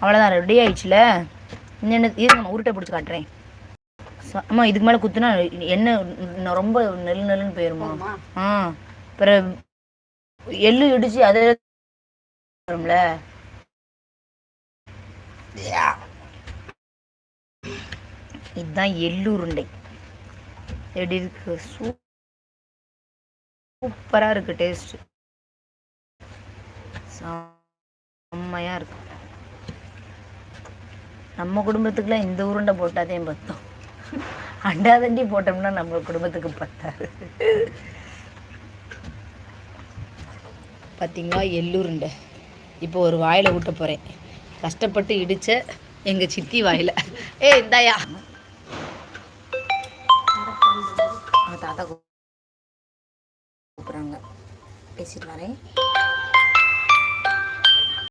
அவ்வளோதான் ரெடி ஆயிடுச்சுல? இன்னும் இது நம்ம உருட்டை பிடிச்சி காட்டுறேன். அம்மா இதுக்கு மேலே குத்துனா என்ன இன்னும் ரொம்ப நெல் நெல்லுன்னு போயிருமா? ஆ அப்புறம் எள்ளு இடிச்சு அது வரும்ல? இதுதான் எள்ளு உருண்டை எப்படி இருக்கு? சூப்பராக இருக்கு டேஸ்ட் செம்மையாக இருக்கு. நம்ம குடும்பத்துக்குலாம் இந்த உருண்டை போட்டாதே பத்தம். அண்டாதண்டி போட்டோம்னா நம்ம குடும்பத்துக்கு பத்தாது. பார்த்தீங்களா எள்ளுருண்டை. இப்போ ஒரு வாயில் ஊட்ட போகிறேன் கஷ்டப்பட்டு இடிச்ச எங்கள் சித்தி வாயில். ஏ இந்தாயா. தாத்தா கூப்பிட்றாங்க. பேசிட்டு வரேன்.